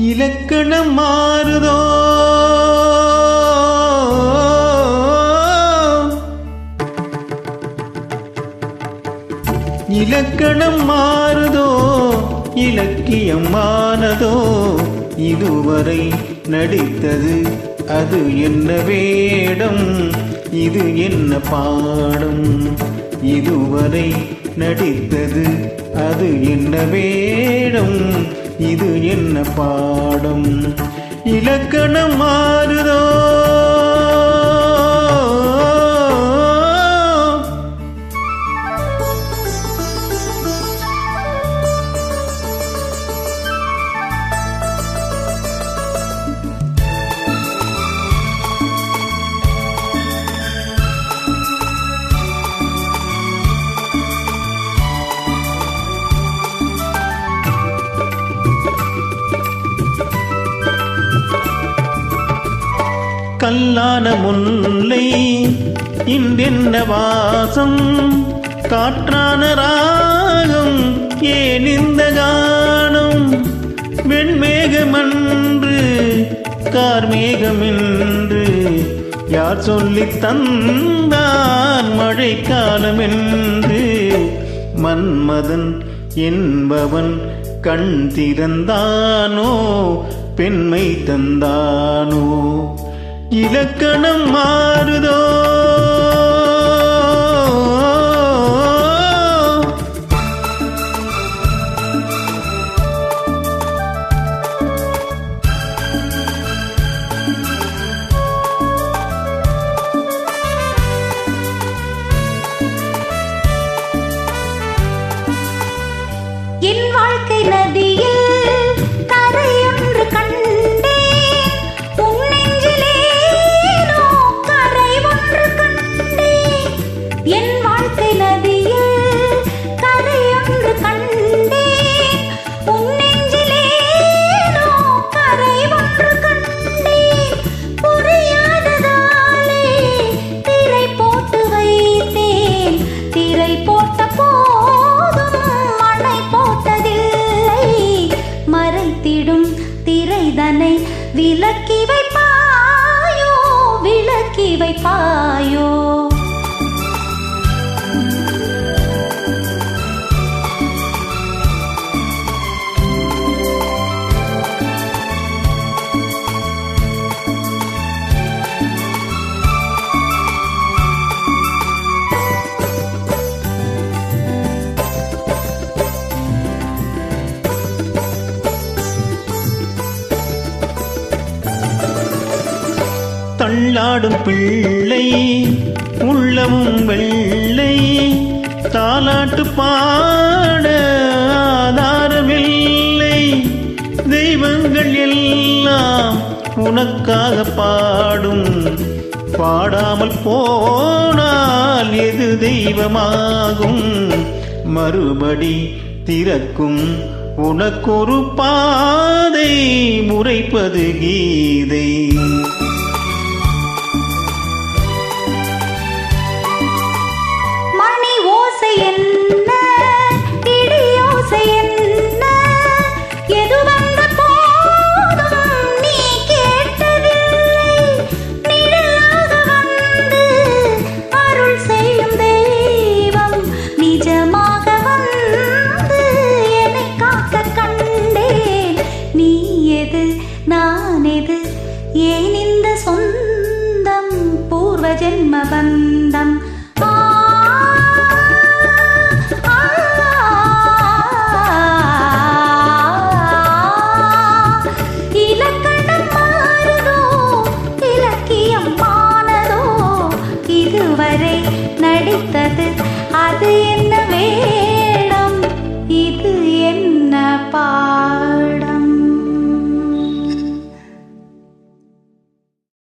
இலக்கணம் மாறுதோ? இலக்கணம் மாறுதோ? இலக்கியம் மானதோ இதுவரை நடித்தது அது என்ன வேடம்? இது என்ன பாடம்? இதுவரை நடித்தது அது என்ன வேடம்? இது என்ன பாடம்? இலக்கணம் மாறுதோ? கல்லான முல்லை இன்றென்ன வாசம்? காற்றான ராகம் ஏன் இந்த கானம்? வெண்மேகமன்று கார்மேகமென்று யார் சொல்லி தந்தான் மழைக்காலம் என்று மன்மதன் என்பவன் கண் திறந்தானோ பெண்மை தந்தானோ? இலக்கணம் மாறுதோ? என் வாழ்க்கை நதி இதனை விலக்கி வைப்பாயோ விலக்கி வைப்பாயோ. தள்ளாடும் பிள்ளை உள்ளமும் வெள்ளை. தாலாட்டு பாட ஆதாரமில்லை. தெய்வங்கள் எல்லாம் உனக்காக பாடும். பாடாமல் போனால் எது தெய்வமாகும்? மறுபடி திறக்கும் உனக்கொரு பாதை முறைப்பது கீதை. எது? நான் எது? ஏன் இந்த சொந்தம்? பூர்வ ஜென்ம பந்தம்?